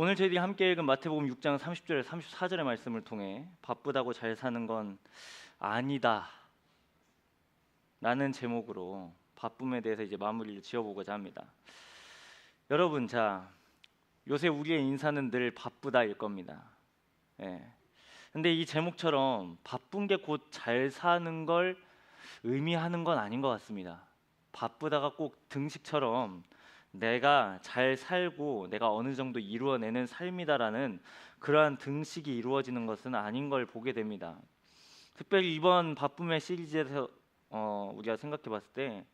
오늘 저희들이 함께 읽은 마태복음 6장 30절에 34절의 말씀을 통해 바쁘다고 잘 사는 건 아니다. 라는 제목으로 바쁨에 대해서 이제 마무리를 지어보고자 합니다. 여러분, 자 요새 우리의 인사는 늘 바쁘다일 겁니다. 예. 근데 이 제목처럼 바쁜 게 곧 잘 사는 걸 의미하는 건 아닌 것 같습니다. 바쁘다가 꼭 등식처럼 내가 잘 살고 내가 어느 정도 이루어내는 삶이다라는 그러한 등식이 이루어지는 것은 아닌 걸 보게 됩니다. 특별히 이번 바쁨의 시리즈에서 어, 우리가 생각해봤을 때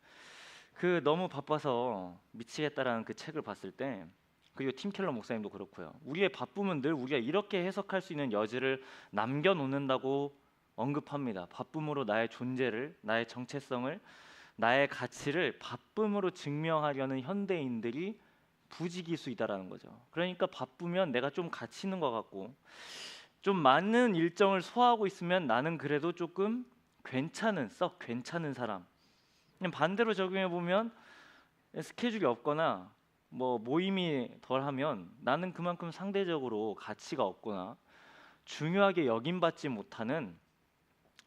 그 너무 바빠서 미치겠다라는 그 책을 봤을 때 그리고 팀 켈러 목사님도 그렇고요. 우리의 바쁨은 늘 우리가 이렇게 해석할 수 있는 여지를 남겨놓는다고 언급합니다. 바쁨으로 나의 존재를, 나의 정체성을, 나의 가치를 바쁨으로 증명하려는 현대인들이 부지기수이다라는 거죠. 그러니까 바쁘면 내가 좀 가치 있는 것 같고 좀 많은 일정을 소화하고 있으면 나는 그래도 조금 괜찮은 썩 괜찮은 사람. 반대로 적용해 보면 스케줄이 없거나 뭐 모임이 덜하면 나는 그만큼 상대적으로 가치가 없거나 중요하게 여김받지 못하는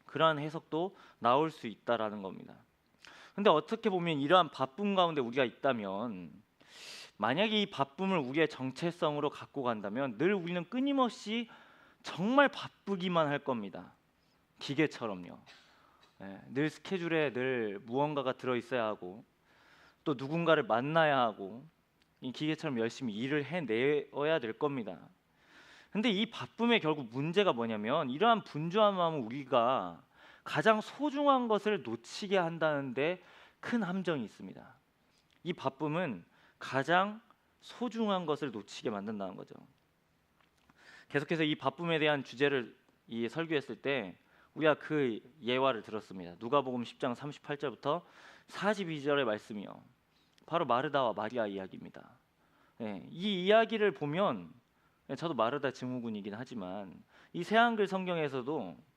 그러한 해석도 나올 수 있다라는 겁니다. 근데 어떻게 보면 이러한 바쁨 가운데 우리가 있다면 만약에 이 바쁨을 우리의 정체성으로 갖고 간다면 늘 우리는 끊임없이 정말 바쁘기만 할 겁니다. 기계처럼요. 네, 늘 스케줄에 늘 무언가가 들어 있어야 하고 또 누군가를 만나야 하고 이 기계처럼 열심히 일을 해내어야 될 겁니다. 근데 이 바쁨의 결국 문제가 뭐냐면 이러한 분주한 마음은 우리가 가장 소중한 것을 놓치게 한다는데 큰 함정이 있습니다. 이 바쁨은 가장 소중한 것을 놓치게 만든다는 거죠. 계속해서 이 바쁨에 대한 주제를 이 설교했을 때 우리가 그 예화를 들었습니다. 누가복음 10장 38절부터 42절의 말씀이요. 바로 마르다와 마리아 이야기입니다. 네, 이 이야기를 보면 예, 저도 마르다 증후군이긴 하지만 이 새한글 성경에서도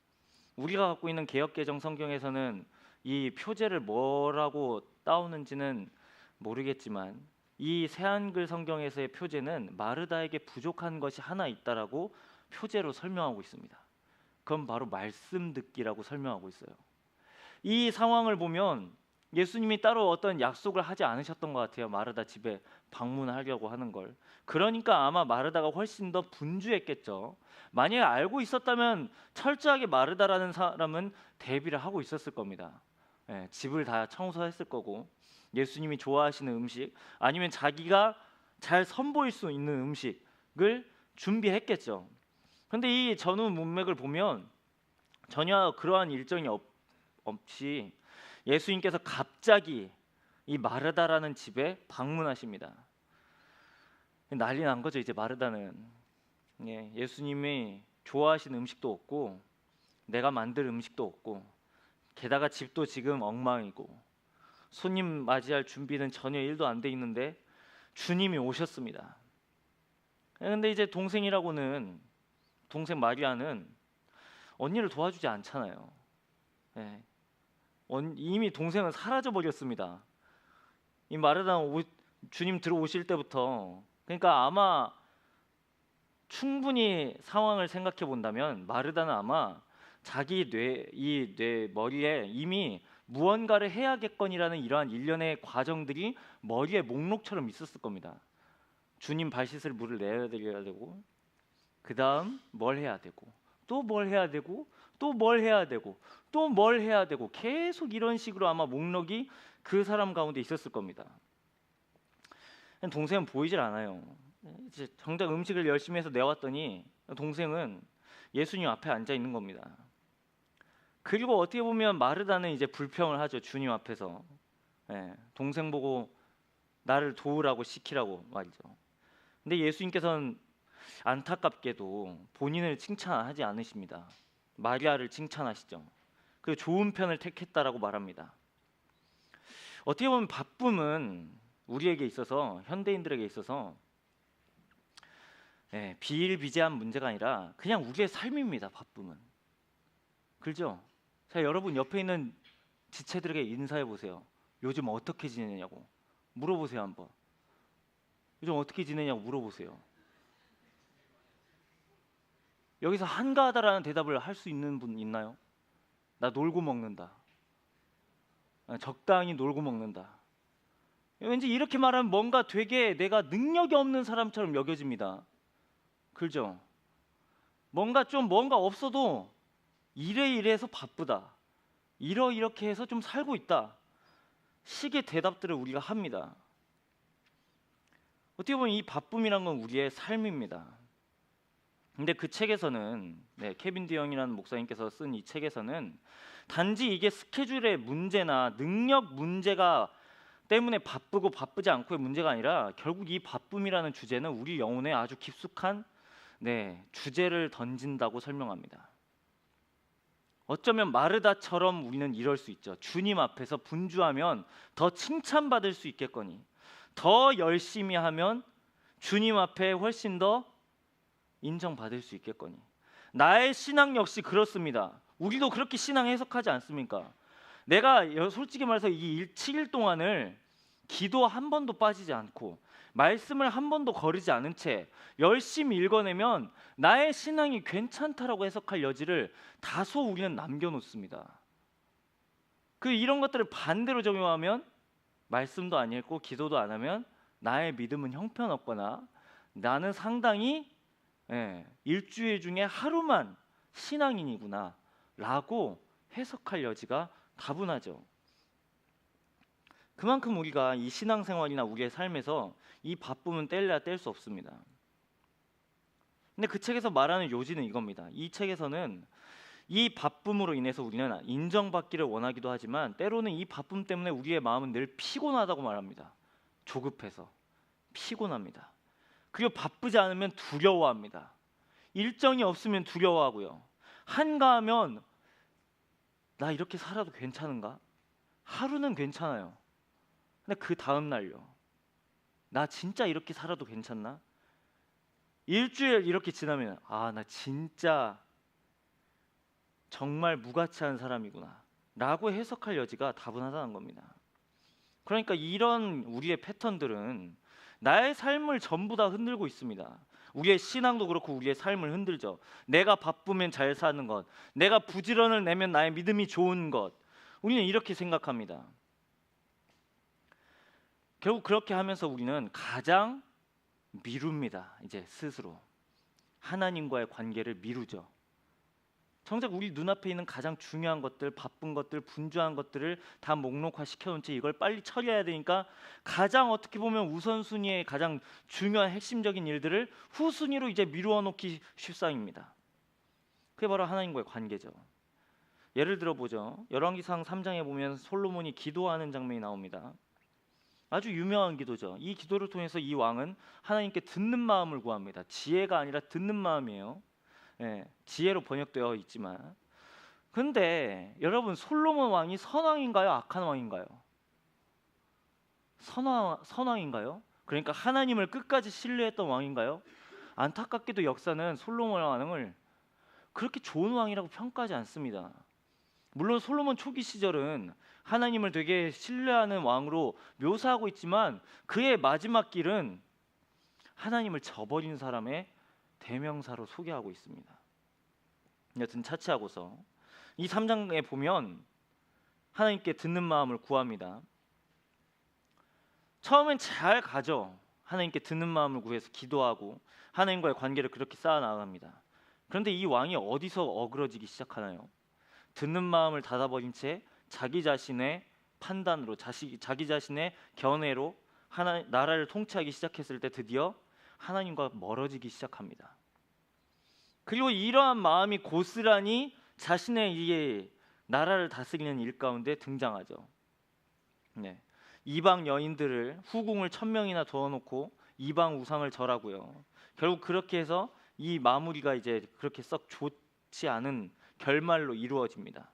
우리가 갖고 있는 개혁개정 성경에서는 이 표제를 뭐라고 따오는지는 모르겠지만 이 새한글 성경에서의 표제는 마르다에게 부족한 것이 하나 있다라고 표제로 설명하고 있습니다. 그건 바로 말씀 듣기라고 설명하고 있어요. 이 상황을 보면 예수님이 따로 어떤 약속을 하지 않으셨던 것 같아요. 마르다 집에 방문하려고 하는 걸. 그러니까 아마 마르다가 훨씬 더 분주했겠죠. 만약에 알고 있었다면 철저하게 마르다라는 사람은 대비를 하고 있었을 겁니다. 예, 집을 다 청소했을 거고 예수님이 좋아하시는 음식 아니면 자기가 잘 선보일 수 있는 음식을 준비했겠죠. 근데 이 전후 문맥을 보면 전혀 그러한 일정이 없, 없이 예수님께서 갑자기 이 마르다라는 집에 방문하십니다. 난리 난 거죠 이제 마르다는 예, 예수님이 좋아하시는 음식도 없고 내가 만들 음식도 없고 게다가 집도 지금 엉망이고 손님 맞이할 준비는 전혀 일도 안 돼 있는데 주님이 오셨습니다. 근데 이제 동생이라고는 동생 마리아는 언니를 도와주지 않잖아요. 예. 이미 동생은 사라져 버렸습니다. 이 마르다 주님 들어오실 때부터 그러니까 아마 충분히 상황을 생각해 본다면 마르다는 아마 자기 뇌 이 뇌 머리에 이미 무언가를 해야겠거니라는 이러한 일련의 과정들이 머리에 목록처럼 있었을 겁니다. 주님 발 씻을 물을 내야 되고 그 다음 뭘 해야 되고 또 뭘 해야 되고 또 뭘 해야 되고 또 뭘 해야 되고 계속 이런 식으로 아마 목록이 그 사람 가운데 있었을 겁니다. 동생은 보이질 않아요. 이제 정작 음식을 열심히 해서 내왔더니 동생은 예수님 앞에 앉아 있는 겁니다. 그리고 어떻게 보면 마르다는 이제 불평을 하죠 주님 앞에서 예, 동생 보고 나를 도우라고 시키라고 말이죠. 근데 예수님께서는 안타깝게도 본인을 칭찬하지 않으십니다. 마리아를 칭찬하시죠. 그 좋은 편을 택했다라고 말합니다. 어떻게 보면 바쁨은 우리에게 있어서 현대인들에게 있어서 예, 비일비재한 문제가 아니라 그냥 우리의 삶입니다. 바쁨은. 그렇죠? 자, 여러분 옆에 있는 지체들에게 인사해 보세요. 요즘 어떻게 지내냐고 물어보세요 한번. 요즘 어떻게 지내냐고 물어보세요. 여기서 한가하다라는 대답을 할 수 있는 분 있나요? 나 놀고 먹는다. 아, 적당히 놀고 먹는다. 왠지 이렇게 말하면 뭔가 되게 내가 능력이 없는 사람처럼 여겨집니다. 그죠? 뭔가 좀 뭔가 없어도 이래 이래해서 바쁘다. 이러 이렇게 해서 좀 살고 있다. 식의 대답들을 우리가 합니다. 어떻게 보면 이 바쁨이란 건 우리의 삶입니다. 근데 그 책에서는 네, 케빈 디영이라는 목사님께서 쓴 이 책에서는 단지 이게 스케줄의 문제나 능력 문제가 때문에 바쁘고 바쁘지 않고의 문제가 아니라 결국 이 바쁨이라는 주제는 우리 영혼에 아주 깊숙한 네, 주제를 던진다고 설명합니다. 어쩌면 마르다처럼 우리는 이럴 수 있죠. 주님 앞에서 분주하면 더 칭찬받을 수 있겠거니 더 열심히 하면 주님 앞에 훨씬 더 인정받을 수 있겠거니 나의 신앙 역시 그렇습니다. 우리도 그렇게 신앙 해석하지 않습니까? 내가 여- 솔직히 말해서 이 일, 7일 동안을 기도 한 번도 빠지지 않고 말씀을 한 번도 거르지 않은 채 열심히 읽어내면 나의 신앙이 괜찮다라고 해석할 여지를 다소 우리는 남겨놓습니다. 그 이런 것들을 반대로 적용하면 말씀도 안 읽고 기도도 안 하면 나의 믿음은 형편없거나 나는 상당히 예, 일주일 중에 하루만 신앙인이구나라고 해석할 여지가 다분하죠. 그만큼 우리가 이 신앙생활이나 우리의 삶에서 이 바쁨은 뗄래야 뗄 수 없습니다. 근데 그 책에서 말하는 요지는 이겁니다. 이 책에서는 이 바쁨으로 인해서 우리는 인정받기를 원하기도 하지만 때로는 이 바쁨 때문에 우리의 마음은 늘 피곤하다고 말합니다. 조급해서 피곤합니다. 그리고 바쁘지 않으면 두려워합니다. 일정이 없으면 두려워하고요. 한가하면 나 이렇게 살아도 괜찮은가? 하루는 괜찮아요. 근데 그 다음 날요. 나 진짜 이렇게 살아도 괜찮나? 일주일 이렇게 지나면 아, 나 진짜 정말 무가치한 사람이구나. 라고 해석할 여지가 다분하다는 겁니다. 그러니까 이런 우리의 패턴들은 나의 삶을 전부 다 흔들고 있습니다. 우리의 신앙도 그렇고 우리의 삶을 흔들죠. 내가 바쁘면 잘 사는 것, 내가 부지런을 내면 나의 믿음이 좋은 것. 우리는 이렇게 생각합니다. 결국 그렇게 하면서 우리는 가장 미룹니다. 이제 스스로 하나님과의 관계를 미루죠. 정작 우리 눈앞에 있는 가장 중요한 것들, 바쁜 것들, 분주한 것들을 다 목록화 시켜놓은 채 이걸 빨리 처리해야 되니까 가장 어떻게 보면 우선순위의 가장 중요한 핵심적인 일들을 후순위로 이제 미루어 놓기 쉽상입니다. 그게 바로 하나님과의 관계죠. 예를 들어 보죠. 열왕기상 3장에 보면 솔로몬이 기도하는 장면이 나옵니다. 아주 유명한 기도죠. 이 기도를 통해서 이 왕은 하나님께 듣는 마음을 구합니다. 지혜가 아니라 듣는 마음이에요. 예, 지혜로 번역되어 있지만 근데 여러분 솔로몬 왕이 선왕인가요? 악한 왕인가요? 선왕, 선왕인가요? 그러니까 하나님을 끝까지 신뢰했던 왕인가요? 안타깝게도 역사는 솔로몬 왕을 그렇게 좋은 왕이라고 평가하지 않습니다. 물론 솔로몬 초기 시절은 하나님을 되게 신뢰하는 왕으로 묘사하고 있지만 그의 마지막 길은 하나님을 저버린 사람의 대명사로 소개하고 있습니다. 여튼 차치하고서 이 3장에 보면 하나님께 듣는 마음을 구합니다. 처음엔 잘 가죠. 하나님께 듣는 마음을 구해서 기도하고 하나님과의 관계를 그렇게 쌓아 나갑니다. 그런데 이 왕이 어디서 어그러지기 시작하나요? 듣는 마음을 닫아버린 채 자기 자신의 판단으로 자시, 자기 자신의 견해로 하나 나라를 통치하기 시작했을 때 드디어 하나님과 멀어지기 시작합니다. 그리고 이러한 마음이 고스란히 자신의 이 나라를 다스리는 일 가운데 등장하죠. 네. 이방 여인들을 후궁을 천 명이나 두어놓고 이방 우상을 절하고요. 결국 그렇게 해서 이 마무리가 이제 그렇게 썩 좋지 않은 결말로 이루어집니다.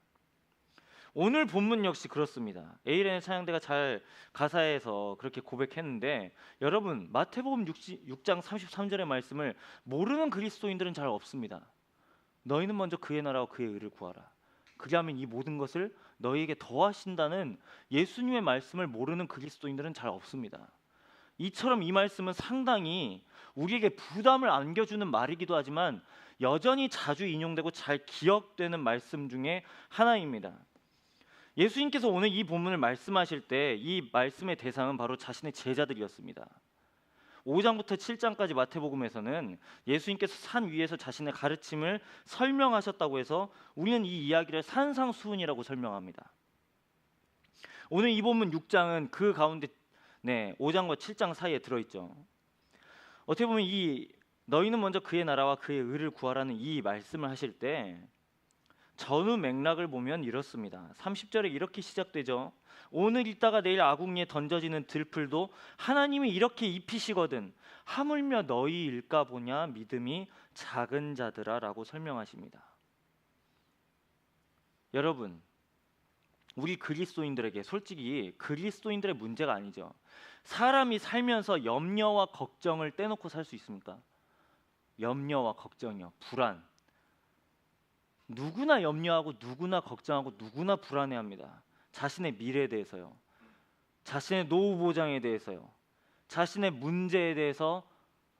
오늘 본문 역시 그렇습니다. 에이렌의 찬양대가 잘 가사에서 그렇게 고백했는데 여러분 마태복음 6 장 33절의 말씀을 모르는 그리스도인들은 잘 없습니다. 너희는 먼저 그의 나라와 그의 의를 구하라. 그리하면 이 모든 것을 너희에게 더하신다는 예수님의 말씀을 모르는 그리스도인들은 잘 없습니다. 이처럼 이 말씀은 상당히 우리에게 부담을 안겨주는 말이기도 하지만 여전히 자주 인용되고 잘 기억되는 말씀 중에 하나입니다. 예수님께서 오늘 이 본문을 말씀하실 때 이 말씀의 대상은 바로 자신의 제자들이었습니다. 5장부터 7장까지 마태복음에서는 예수님께서 산 위에서 자신의 가르침을 설명하셨다고 해서 우리는 이 이야기를 산상수훈이라고 설명합니다. 오늘 이 본문 6장은 그 가운데 네, 5장과 7장 사이에 들어 있죠. 어떻게 보면 이 너희는 먼저 그의 나라와 그의 의를 구하라는 이 말씀을 하실 때 전후 맥락을 보면 이렇습니다. 30절에 이렇게 시작되죠. 오늘 있다가 내일 아궁이에 던져지는 들풀도 하나님이 이렇게 입히시거든 하물며 너희 일까 보냐 믿음이 작은 자들아라고 설명하십니다. 여러분 우리 그리스도인들에게 솔직히 그리스도인들의 문제가 아니죠. 사람이 살면서 염려와 걱정을 떼놓고 살 수 있습니까? 염려와 걱정이요. 불안. 누구나 염려하고 누구나 걱정하고 누구나 불안해합니다. 자신의 미래에 대해서요. 자신의 노후 보장에 대해서요. 자신의 문제에 대해서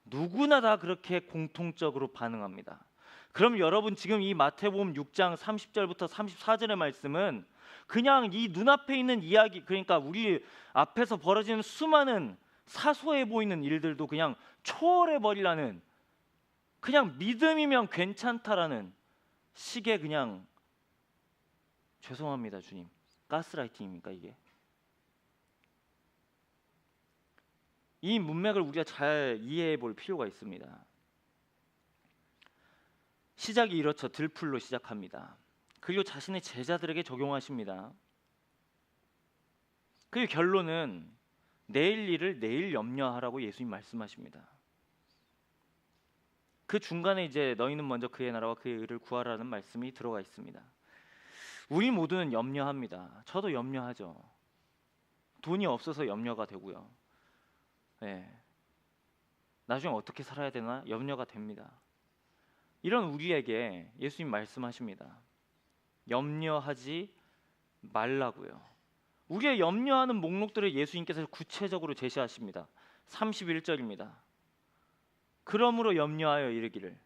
누구나 다 그렇게 공통적으로 반응합니다. 그럼 여러분 지금 이 마태복음 6장 30절부터 34절의 말씀은 그냥 이 눈앞에 있는 이야기 그러니까 우리 앞에서 벌어지는 수많은 사소해 보이는 일들도 그냥 초월해 버리라는 그냥 믿음이면 괜찮다라는 식의 그냥 죄송합니다 주님. 가스라이팅입니까 이게? 이 문맥을 우리가 잘 이해해 볼 필요가 있습니다. 시작이 이렇죠. 들풀로 시작합니다. 그리고 자신의 제자들에게 적용하십니다. 그리고 결론은 내일 일을 내일 염려하라고 예수님 말씀하십니다 그 중간에 이제 너희는 먼저 그의 나라와 그의 의를 구하라는 말씀이 들어가 있습니다. 우리 모두는 염려합니다. 저도 염려하죠. 돈이 없어서 염려가 되고요. 네. 나중에 어떻게 살아야 되나 염려가 됩니다. 이런 우리에게 예수님 말씀하십니다. 염려하지 말라고요. 우리의 염려하는 목록들을 예수님께서 구체적으로 제시하십니다. 31절입니다. 그러므로 염려하여 이르기를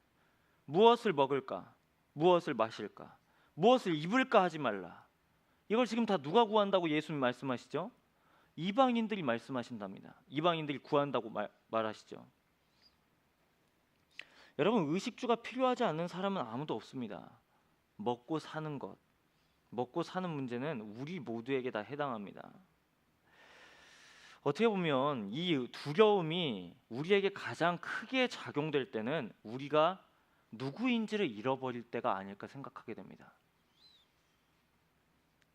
무엇을 먹을까 무엇을 마실까 무엇을 입을까 하지 말라 이걸 지금 다 누가 구한다고 예수님 말씀하시죠? 이방인들이 말씀하신답니다. 이방인들이 구한다고 말, 말하시죠. 여러분 의식주가 필요하지 않는 사람은 아무도 없습니다. 먹고 사는 것, 먹고 사는 문제는 우리 모두에게 다 해당합니다. 어떻게 보면 이 두려움이 우리에게 가장 크게 작용될 때는 우리가 누구인지를 잃어버릴 때가 아닐까 생각하게 됩니다.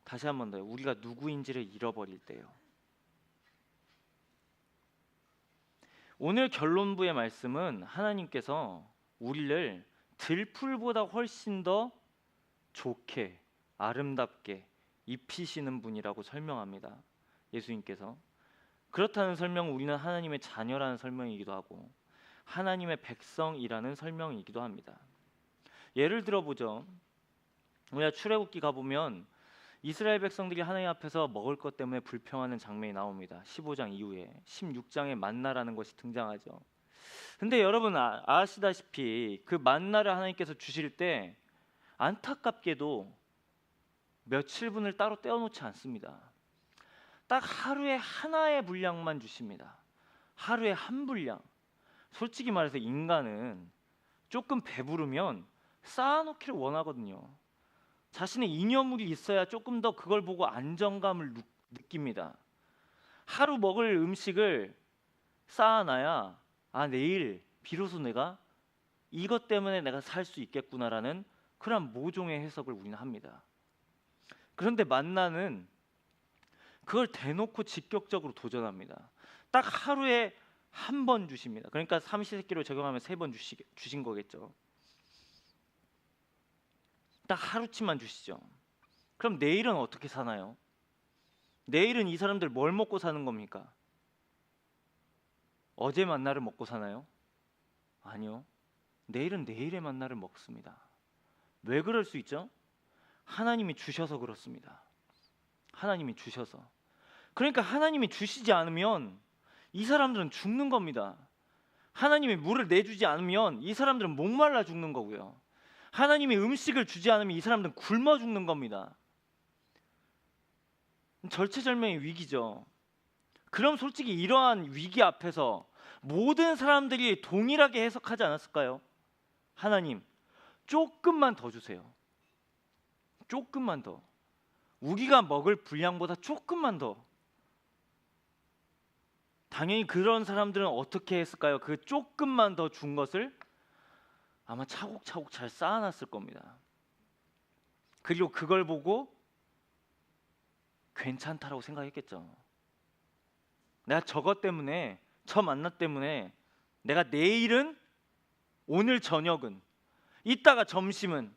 다시 한 번 더, 우리가 누구인지를 잃어버릴 때요. 오늘 결론부의 말씀은 하나님께서 우리를 들풀보다 훨씬 더 좋게, 아름답게 입히시는 분이라고 설명합니다. 예수님께서. 그렇다는 설명은 우리는 하나님의 자녀라는 설명이기도 하고 하나님의 백성이라는 설명이기도 합니다. 예를 들어 보죠. 우리가 출애굽기 가 보면 이스라엘 백성들이 하나님 앞에서 먹을 것 때문에 불평하는 장면이 나옵니다. 15장 이후에 16장에 만나라는 것이 등장하죠. 근데 여러분 아, 아시다시피 그 만나를 하나님께서 주실 때 안타깝게도 며칠 분을 따로 떼어놓지 않습니다. 딱 하루에 하나의 분량만 주십니다. 하루에 한 분량. 솔직히 말해서 인간은 조금 배부르면 쌓아놓기를 원하거든요. 자신의 잉여물이 있어야 조금 더 그걸 보고 안정감을 느, 느낍니다. 하루 먹을 음식을 쌓아놔야 아 내일 비로소 내가 이것 때문에 내가 살 수 있겠구나라는 그런 모종의 해석을 우리는 합니다. 그런데 만나는 그걸 대놓고 직격적으로 도전합니다. 딱 하루에 한 번 주십니다. 그러니까 삼시세끼로 적용하면 세 번 주신 거겠죠. 딱 하루치만 주시죠. 그럼 내일은 어떻게 사나요? 내일은 이 사람들 뭘 먹고 사는 겁니까? 어제 만나를 먹고 사나요? 아니요. 내일은 내일의 만나를 먹습니다. 왜 그럴 수 있죠? 하나님이 주셔서 그렇습니다. 하나님이 주셔서. 그러니까 하나님이 주시지 않으면 이 사람들은 죽는 겁니다. 하나님이 물을 내주지 않으면 이 사람들은 목말라 죽는 거고요. 하나님이 음식을 주지 않으면 이 사람들은 굶어 죽는 겁니다. 절체절명의 위기죠. 그럼 솔직히 이러한 위기 앞에서 모든 사람들이 동일하게 해석하지 않았을까요? 하나님, 조금만 더 주세요. 조금만 더. 우리가 먹을 분량보다 조금만 더. 당연히 그런 사람들은 어떻게 했을까요? 그 조금만 더 준 것을 아마 차곡차곡 잘 쌓아놨을 겁니다. 그리고 그걸 보고 괜찮다라고 생각했겠죠. 내가 저것 때문에 저 만나 때문에 내가 내일은 오늘 저녁은 이따가 점심은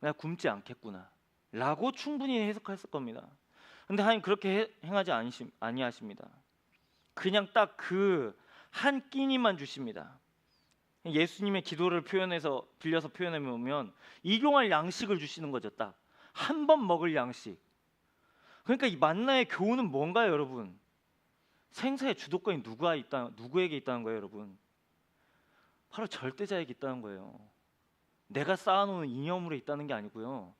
내가 굶지 않겠구나 라고 충분히 해석했을 겁니다. 근데 하나님 그렇게 해- 행하지 아니하십니다. 그냥 딱 그 한 끼니만 주십니다. 예수님의 기도를 표현해서 빌려서 표현해 보면 일용할 양식을 주시는 거죠. 딱 한 번 먹을 양식. 그러니까 이 만나의 교훈은 뭔가요, 여러분? 생사의 주도권이 누가 있다, 누구에게 있다는 거예요, 여러분? 바로 절대자에게 있다는 거예요. 내가 쌓아놓은 이념으로 있다는 게 아니고요.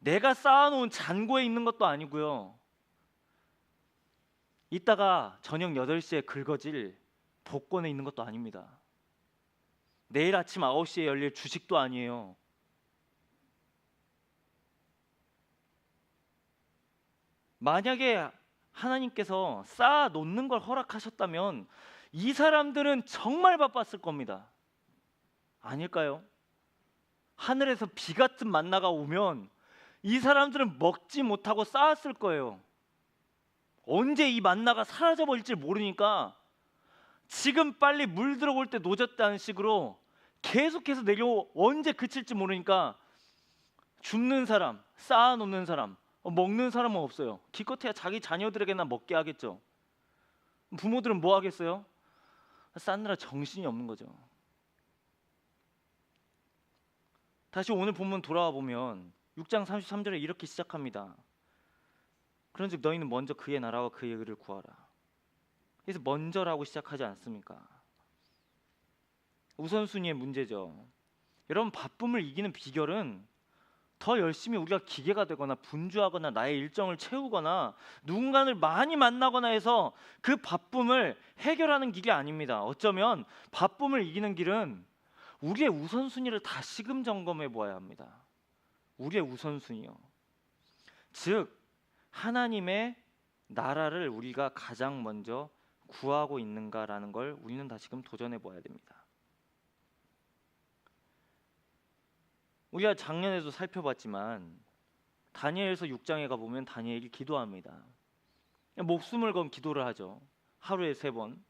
내가 쌓아놓은 잔고에 있는 것도 아니고요. 이따가 저녁 8시에 긁어질 복권에 있는 것도 아닙니다. 내일 아침 9시에 열릴 주식도 아니에요. 만약에 하나님께서 쌓아 놓는 걸 허락하셨다면 이 사람들은 정말 바빴을 겁니다. 아닐까요? 하늘에서 비 같은 만나가 오면 이 사람들은 먹지 못하고 쌓았을 거예요. 언제 이 만나가 사라져 버릴지 모르니까 지금 빨리 물 들어올 때 노졌다는 식으로 계속해서 내려 언제 그칠지 모르니까 줍는 사람, 쌓아놓는 사람, 어, 먹는 사람은 없어요. 기껏해야 자기 자녀들에게나 먹게 하겠죠. 부모들은 뭐 하겠어요? 쌓느라 정신이 없는 거죠. 다시 오늘 본문 돌아와 보면 6장 33절에 이렇게 시작합니다. 그런즉 너희는 먼저 그의 나라와 그의 의를 구하라. 그래서 먼저라고 시작하지 않습니까? 우선순위의 문제죠. 여러분 바쁨을 이기는 비결은 더 열심히 우리가 기계가 되거나 분주하거나 나의 일정을 채우거나 누군가를 많이 만나거나 해서 그 바쁨을 해결하는 길이 아닙니다. 어쩌면 바쁨을 이기는 길은 우리의 우선순위를 다시금 점검해 보아야 합니다. 우리의 우선순위요. 즉 하나님의 나라를 우리가 가장 먼저 구하고 있는가라는 걸 우리는 다시금 도전해 보아야 됩니다. 우리가 작년에도 살펴봤지만 다니엘서 6장에 가 보면 다니엘이 기도합니다. 목숨을 건 기도를 하죠. 하루에 세 번.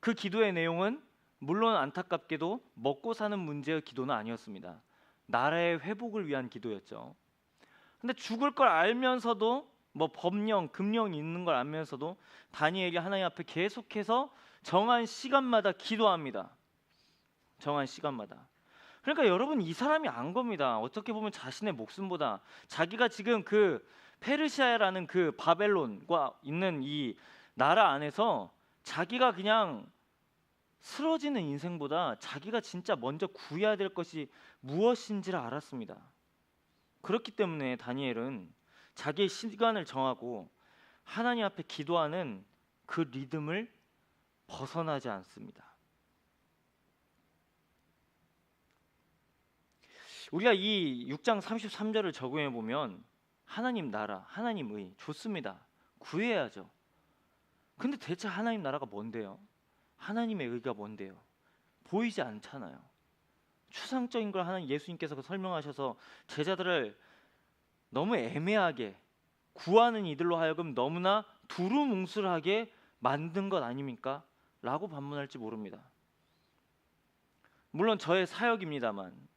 그 기도의 내용은 물론 안타깝게도 먹고 사는 문제의 기도는 아니었습니다. 나라의 회복을 위한 기도였죠. 근데 죽을 걸 알면서도 뭐 법령, 금령이 있는 걸 알면서도 다니엘이 하나님 앞에 계속해서 정한 시간마다 기도합니다. 정한 시간마다. 그러니까 여러분 이 사람이 안 겁니다. 어떻게 보면 자신의 목숨보다 자기가 지금 그 페르시아라는 그 바벨론과 있는 이 나라 안에서 자기가 그냥 쓰러지는 인생보다 자기가 진짜 먼저 구해야 될 것이 무엇인지를 알았습니다. 그렇기 때문에 다니엘은 자기의 시간을 정하고 하나님 앞에 기도하는 그 리듬을 벗어나지 않습니다. 우리가 이 6장 33절을 적용해 보면 하나님 나라, 하나님 의 좋습니다. 구해야죠. 근데 대체 하나님 나라가 뭔데요? 하나님의 의가 뭔데요? 보이지 않잖아요. 추상적인 걸 하나님 예수님께서 설명하셔서 제자들을 너무 애매하게 구하는 이들로 하여금 너무나 두루뭉술하게 만든 것 아닙니까? 라고 반문할지 모릅니다. 물론 저의 사역입니다만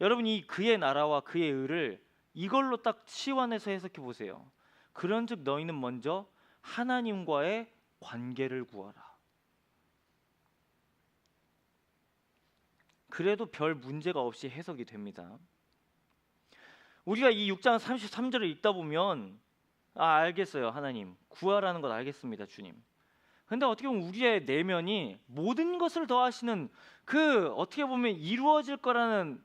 여러분 이 그의 나라와 그의 의를 이걸로 딱 치환해서 해석해 보세요. 그런즉 너희는 먼저 하나님과의 관계를 구하라. 그래도 별 문제가 없이 해석이 됩니다. 우리가 이 6장 33절을 읽다 보면 아 알겠어요 하나님 구하라는 것 알겠습니다 주님 근데 어떻게 보면 우리의 내면이 모든 것을 더하시는 그 어떻게 보면 이루어질 거라는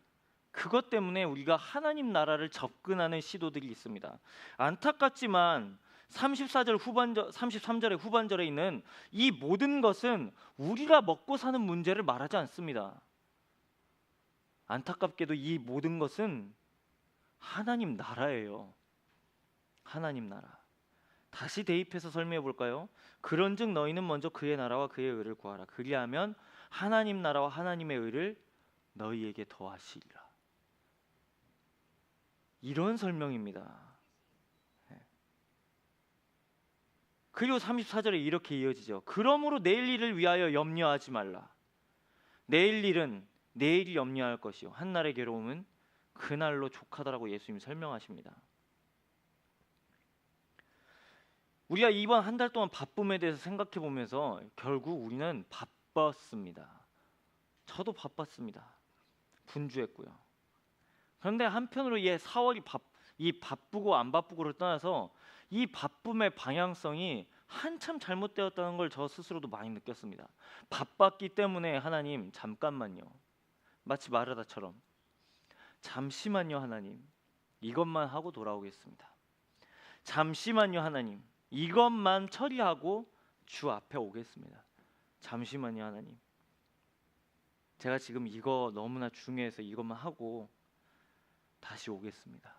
그것 때문에 우리가 하나님 나라를 접근하는 시도들이 있습니다. 안타깝지만 34절 후반절 33절의 후반절에 있는 이 모든 것은 우리가 먹고 사는 문제를 말하지 않습니다. 안타깝게도 이 모든 것은 하나님 나라예요. 하나님 나라. 다시 대입해서 설명해 볼까요? 그런즉 너희는 먼저 그의 나라와 그의 의를 구하라. 그리하면 하나님 나라와 하나님의 의를 너희에게 더하시리라. 이런 설명입니다. 네. 그리고 34절에 이렇게 이어지죠. 그러므로 내일 일을 위하여 염려하지 말라. 내일 일은 내일이 염려할 것이요 한 날의 괴로움은 그날로 족하다라고 예수님이 설명하십니다. 우리가 이번 한 달 동안 바쁨에 대해서 생각해 보면서 결국 우리는 바빴습니다. 저도 바빴습니다. 분주했고요. 그런데 한편으로 이 4월이 바, 이 바쁘고 안 바쁘고를 떠나서 이 바쁨의 방향성이 한참 잘못되었다는 걸 저 스스로도 많이 느꼈습니다. 바빴기 때문에 하나님 잠깐만요. 마치 마르다처럼 잠시만요 하나님 이것만 하고 돌아오겠습니다. 잠시만요 하나님 이것만 처리하고 주 앞에 오겠습니다. 잠시만요 하나님 제가 지금 이거 너무나 중요해서 이것만 하고 다시 오겠습니다.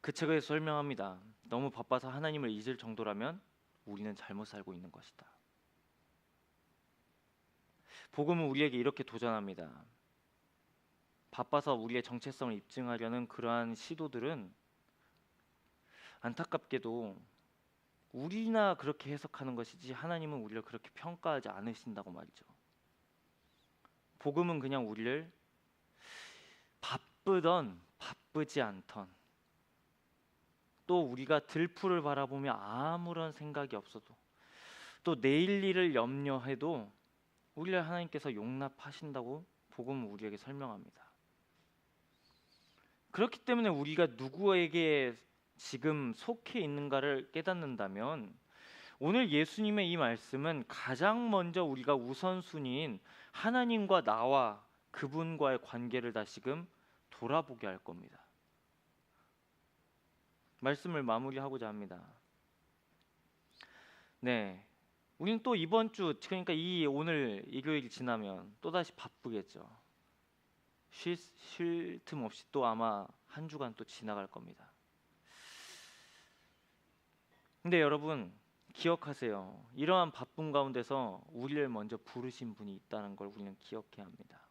그 책에서 설명합니다. 너무 바빠서 하나님을 잊을 정도라면 우리는 잘못 살고 있는 것이다. 복음은 우리에게 이렇게 도전합니다. 바빠서 우리의 정체성을 입증하려는 그러한 시도들은 안타깝게도 우리나 그렇게 해석하는 것이지 하나님은 우리를 그렇게 평가하지 않으신다고 말이죠. 복음은 그냥 우리를 바쁘던 바쁘지 않던 또 우리가 들풀을 바라보며 아무런 생각이 없어도 또 내일 일을 염려해도 우리를 하나님께서 용납하신다고 복음은 우리에게 설명합니다. 그렇기 때문에 우리가 누구에게 지금 속해 있는가를 깨닫는다면 오늘 예수님의 이 말씀은 가장 먼저 우리가 우선순위인 하나님과 나와 그분과의 관계를 다시금 돌아보게 할 겁니다. 말씀을 마무리하고자 합니다. 네. 우리는 또 이번 주 그러니까 이 오늘 일요일이 지나면 또 다시 바쁘겠죠. 쉴, 쉴틈 없이 또 아마 한 주간 또 지나갈 겁니다. 근데 여러분 기억하세요. 이러한 바쁨 가운데서 우리를 먼저 부르신 분이 있다는 걸 우리는 기억해야 합니다.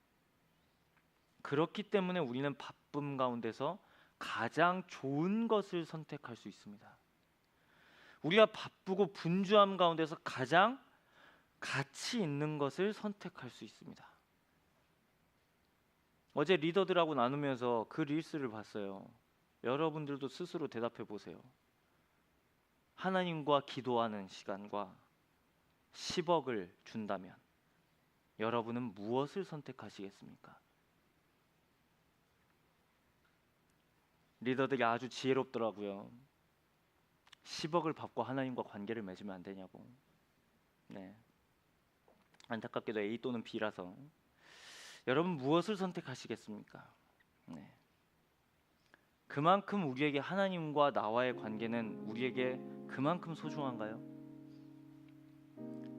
그렇기 때문에 우리는 바쁨 가운데서 가장 좋은 것을 선택할 수 있습니다. 우리가 바쁘고 분주함 가운데서 가장 가치 있는 것을 선택할 수 있습니다. 어제 리더들하고 나누면서 그 릴스를 봤어요. 여러분들도 스스로 대답해 보세요. 하나님과 기도하는 시간과 10억을 준다면 여러분은 무엇을 선택하시겠습니까? 리더들이 아주 지혜롭더라고요. 10억을 받고 하나님과 관계를 맺으면 안 되냐고. 네. 안타깝게도 A 또는 B라서 여러분 무엇을 선택하시겠습니까? 네. 그만큼 우리에게 하나님과 나와의 관계는 우리에게 그만큼 소중한가요?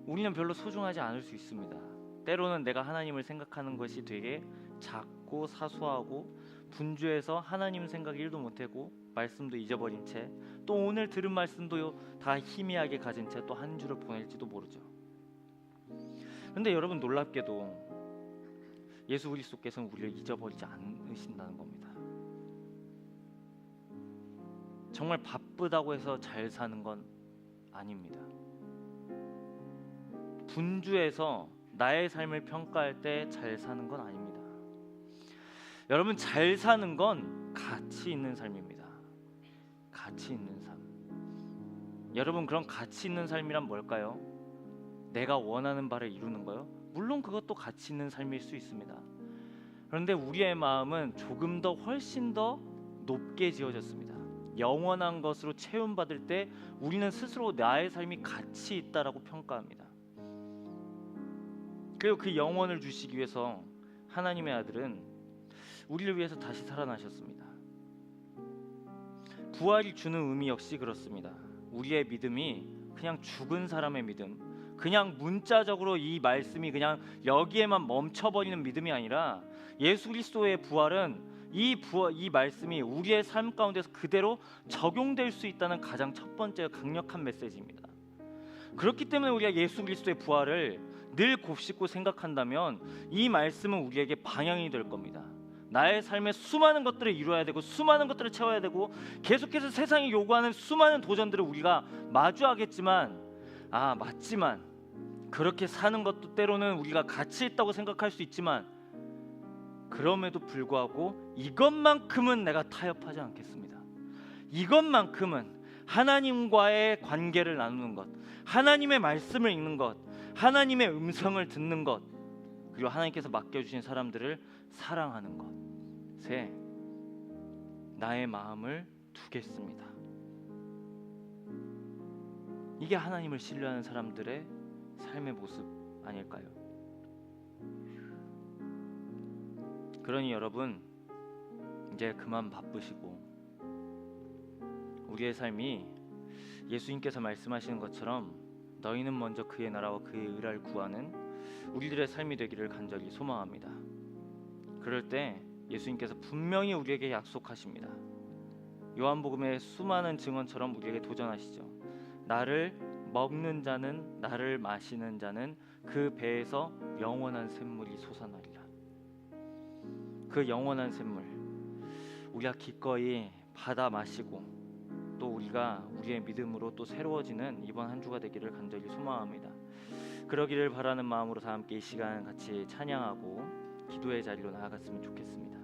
우리는 별로 소중하지 않을 수 있습니다. 때로는 내가 하나님을 생각하는 것이 되게 작고 사소하고 분주해서 하나님 생각 1도 못하고 말씀도 잊어버린 채 또 오늘 들은 말씀도 다 희미하게 가진 채 또 한 주를 보낼지도 모르죠. 근데 여러분 놀랍게도 예수 그리스도께서는 우리를 잊어버리지 않으신다는 겁니다. 정말 바쁘다고 해서 잘 사는 건 아닙니다. 분주해서 나의 삶을 평가할 때 잘 사는 건 아닙니다. 여러분 잘 사는 건 가치 있는 삶입니다. 가치 있는 삶. 여러분 그런 가치 있는 삶이란 뭘까요? 내가 원하는 바를 이루는 거요? 물론 그것도 가치 있는 삶일 수 있습니다. 그런데 우리의 마음은 조금 더 훨씬 더 높게 지어졌습니다. 영원한 것으로 채움받을 때 우리는 스스로 나의 삶이 가치 있다라고 평가합니다. 그리고 그 영원을 주시기 위해서 하나님의 아들은 우리를 위해서 다시 살아나셨습니다. 부활이 주는 의미 역시 그렇습니다. 우리의 믿음이 그냥 죽은 사람의 믿음, 그냥 문자적으로 이 말씀이 그냥 여기에만 멈춰버리는 믿음이 아니라 예수 그리스도의 부활은 이 부활, 이 말씀이 우리의 삶 가운데서 그대로 적용될 수 있다는 가장 첫 번째 강력한 메시지입니다. 그렇기 때문에 우리가 예수 그리스도의 부활을 늘 곱씹고 생각한다면 이 말씀은 우리에게 방향이 될 겁니다. 나의 삶에 수많은 것들을 이루어야 되고 수많은 것들을 채워야 되고 계속해서 세상이 요구하는 수많은 도전들을 우리가 마주하겠지만 아 맞지만 그렇게 사는 것도 때로는 우리가 가치 있다고 생각할 수 있지만 그럼에도 불구하고 이것만큼은 내가 타협하지 않겠습니다. 이것만큼은 하나님과의 관계를 나누는 것, 하나님의 말씀을 읽는 것, 하나님의 음성을 듣는 것, 그리고 하나님께서 맡겨주신 사람들을 사랑하는 것에 나의 마음을 두겠습니다. 이게 하나님을 신뢰하는 사람들의 삶의 모습 아닐까요? 그러니 여러분 이제 그만 바쁘시고 우리의 삶이 예수님께서 말씀하시는 것처럼 너희는 먼저 그의 나라와 그의 의를 구하는 우리들의 삶이 되기를 간절히 소망합니다. 그럴 때 예수님께서 분명히 우리에게 약속하십니다. 요한복음의 수많은 증언처럼 우리에게 도전하시죠. 나를 먹는 자는 나를 마시는 자는 그 배에서 영원한 샘물이 솟아나리라. 그 영원한 샘물 우리가 기꺼이 받아 마시고 또 우리가 우리의 믿음으로 또 새로워지는 이번 한 주가 되기를 간절히 소망합니다. 그러기를 바라는 마음으로 다 함께 이 시간 같이 찬양하고 기도의 자리로 나아갔으면 좋겠습니다.